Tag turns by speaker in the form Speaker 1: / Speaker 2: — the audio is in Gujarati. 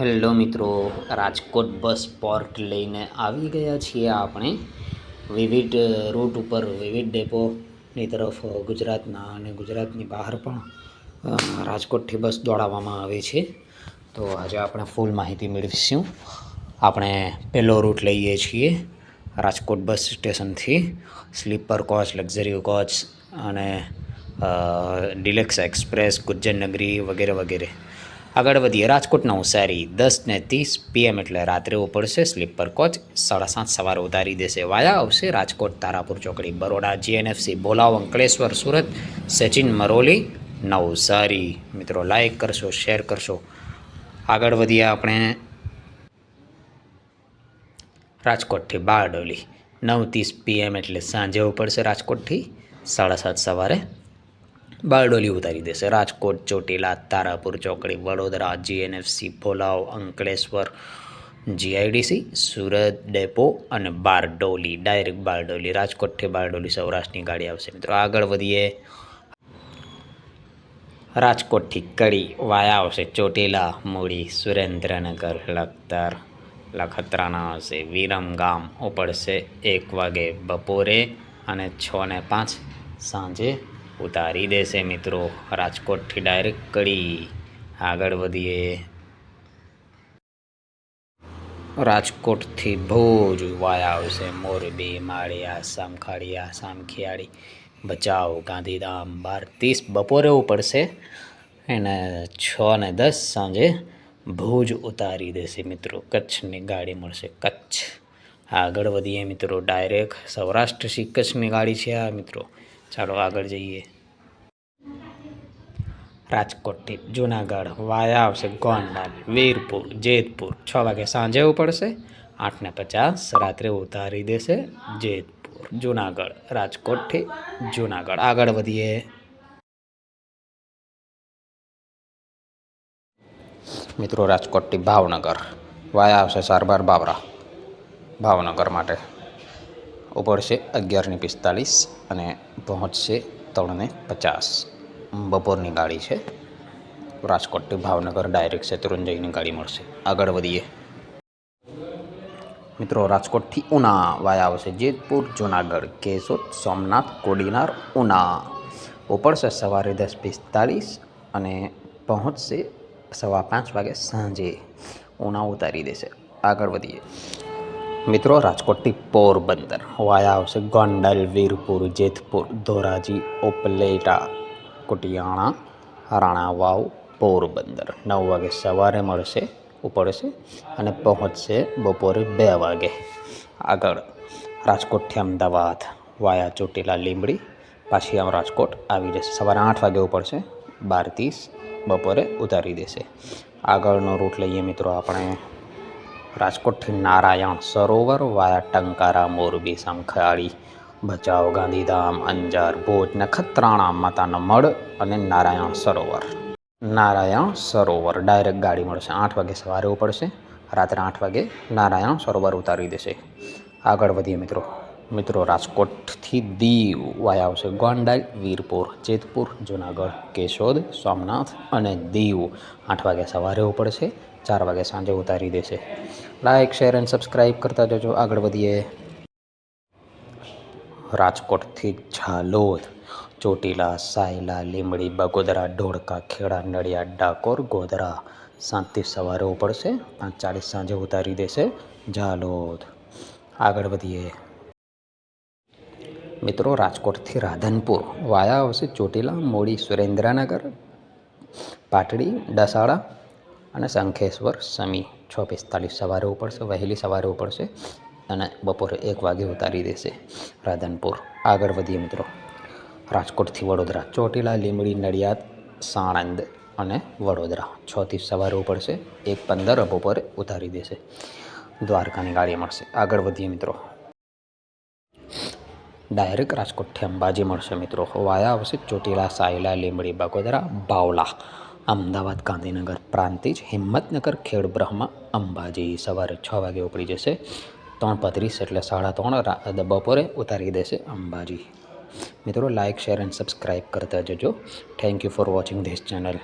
Speaker 1: હેલો મિત્રો, રાજકોટ બસ પોર્ટ લઈને આવી ગયા છીએ આપણે. વિવિધ રૂટ ઉપર, વિવિધ ડેપોની તરફ ગુજરાતના અને ગુજરાતની બહાર પણ રાજકોટથી બસ દોડાવવામાં આવે છે. તો આજે આપણે ફૂલ માહિતી મેળવીશું. આપણે પહેલો રૂટ લઈએ છીએ, રાજકોટ બસ સ્ટેશનથી સ્લીપર કોચ લક્ઝરી કોચ અને ડિલેક્સ એક્સપ્રેસ ગુજ્જરનગરી વગેરે વગેરે. આગળ વધીએ. રાજકોટ ઉસારી દસ ને ત્રીસ પીએમ એટલે રાત્રે ઉપડશે સ્લીપર કોચ સાડા સાત સવારે ઉતારી દેશે. વાયા આવશે રાજકોટ, તારાપુર ચોકડી, બરોડા જીએનએફસી બોલાવ અંકલેશ્વર સુરત, સચિન, મરોલી નવસારી મિત્રો લાઈક કરશો શેર કરશો. આગળ વધીએ આપણે રાજકોટથી બારડોલી. નવ ત્રીસ પીએમ એટલે સાંજે ઉપડશે રાજકોટથી સાડા સાત સવારે. બારડોલી ઉતારી દેશે. રાજકોટ, ચોટીલા, તારાપુર ચોકડી, Vadodara GNFC Bholav, Ankleshwar GIDC Surat depot અને બારડોલી. ડાયરેક્ટ બારડોલી, રાજકોટથી બારડોલી સૌરાષ્ટ્રની ગાડી આવશે. મિત્રો, આગળ વધીએ. રાજકોટથી કડી વાયા આવશે. ચોટીલા મૂળી સુરેન્દ્રનગર, લખતર, લખતરાના આવશે. વિરમગામ ઉપડશે એક વાગે બપોરે અને છ ને પાંચ સાંજે. ઉતારી દેશે મિત્રો. રાજકોટથી ડાયરેક્ટ કડી. આગળ વધીએ. રાજકોટથી ભુજ વાયા આવશે મોરબી માળિયા, સામખાડિયા, સામખિયાળી. ભચાઉ ગાંધીધામ. બાર ત્રીસ બપોરે ઉપડશે. એને છ ને દસ સાંજે ભુજ ઉતારી દેશે મિત્રો. કચ્છની ગાડી મળશે કચ્છ. આગળ વધીએ મિત્રો. ડાયરેક્ટ સૌરાષ્ટ્ર કચ્છની ગાડી છે આ મિત્રો. ચાલો આગળ જઈએ. રાજકોટથી જુનાગઢ વાયા આવશે ગોંડલ, વીરપુર, જેતપુર. છ વાગે સાંજે ઉપડશે આઠને પચાસ, રાત્રે ઉતારી દેશે જેતપુર. જુનાગઢ રાજકોટથી જુનાગઢ. આગળ વધીએ. મિત્રો રાજકોટથી ભાવનગર. વાયા આવશે સારબાર બાબરા ભાવનગર માટે. ઉપડશે અગિયારની પિસ્તાલીસ અને પહોંચશે ત્રણને પચાસ. બપોરની ગાડી છે. રાજકોટથી ભાવનગર ડાયરેક્ટ શેત્રુંજયની ગાડી મળશે. આગળ વધીએ. મિત્રો, રાજકોટથી ઉના વાયા આવશે. જેતપુર, જુનાગઢ, કેશોદ, સોમનાથ, કોડીનાર, ઉના. ઉપડશે સવારે દસ પિસ્તાલીસ અને પહોંચશે સવા પાંચ વાગે સાંજે. ઉના ઉતારી દેશે. આગળ વધીએ. મિત્રો, રાજકોટથી પોરબંદર. વાયા આવશે ગોંડલ, વીરપુર, જેતપુર, ધોરાજી, ઉપલેટા, કુટિયાણા રાણા વાવ પોરબંદર. નવ વાગે સવારે મળશે, ઉપડશે અને પહોંચશે બપોરે બે વાગે. આગળ રાજકોટથી અમદાવાદ, વાયા ચોટીલા, લીંબડી. પાછી આમ રાજકોટ આવી જશે. સવારે આઠ વાગે ઉપડશે, બાર ત્રીસ, બપોરે ઉતારી દેશે. આગળનો રૂટ લઈએ મિત્રો આપણે. રાજકોટથી નારાયણ, સરોવર વાયા ટંકારા, મોરબી, સામખિયાળી, ભચાઉ, ગાંધીધામ, અંજાર, ભોજ, નખત્રાણા, માતાનો મઢ અને નારાયણ સરોવર. નારાયણ સરોવર ડાયરેક્ટ ગાડી મળશે આઠ વાગે સવારે ઉપડશે, રાત્રે આઠ વાગે નારાયણ સરોવર ઉતારી દેશે. આગળ વધીએ મિત્રો. મિત્રો, રાજકોટથી દીવ વાયા આવશે ગોંડલ, વીરપુર, જેતપુર, જુનાગઢ, કેશોદ, સોમનાથ અને દીવ આઠ વાગે સવારે ઉપડશે, ચાર વાગે સાંજે ઉતારી દેશે. લાઇક શેર એન્ડ સબસ્ક્રાઈબ કરતા જજો. આગળ વધીએ. રાજકોટથી ઝાલોદ, ચોટીલા, સાયલા, લીંબડી, બગોદરા, ઢોળકા, ખેડા, નડિયાદ, ડાકોર, ગોધરા. સાંજથી સવારે ઉપડશે. પાંચ ચાલીસ સાંજે ઉતારી દેશે ઝાલોદ. આગળ વધીએ. મિત્રો, રાજકોટથી રાધનપુર. વાયા આવશે ચોટીલા, મોડી સુરેન્દ્રનગર, પાટડી ડસાડા અને શંખેશ્વર સમી. છ પિસ્તાલીસ સવારે ઉપડશે, વહેલી સવારે ઉપડશે અને બપોરે એક વાગે ઉતારી દેશે રાધનપુર. આગળ વધીએ મિત્રો. રાજકોટથી વડોદરા. ચોટીલા, લીંબડી, નડિયાદ, સાણંદ અને વડોદરા. છથી સવારે ઉપડશે એક પંદર બપોરે ઉતારી દેશે. દ્વારકાની ગાડી મળશે. આગળ વધીએ મિત્રો. ડાયરેક્ટ રાજકોટથી અંબાજી મળશે મિત્રો. વાયા આવશે ચોટીલા, સાયલા, લીંબડી બગોદરા બાવલા. અમદાવાદ ગાંધીનગર પ્રાંતિજ, હિંમતનગર ખેડ બ્રહ્મા, અંબાજી સવારે છ વાગે ઉપડી જશે. ત્રણ પત્રીસ એટલે સાડા ત્રણ બપોરે ઉતારી દેશે અંબાજી. મિત્રો લાઇક શેર એન્ડ સબસ્ક્રાઈબ કરતા જજો. Thank you for watching this channel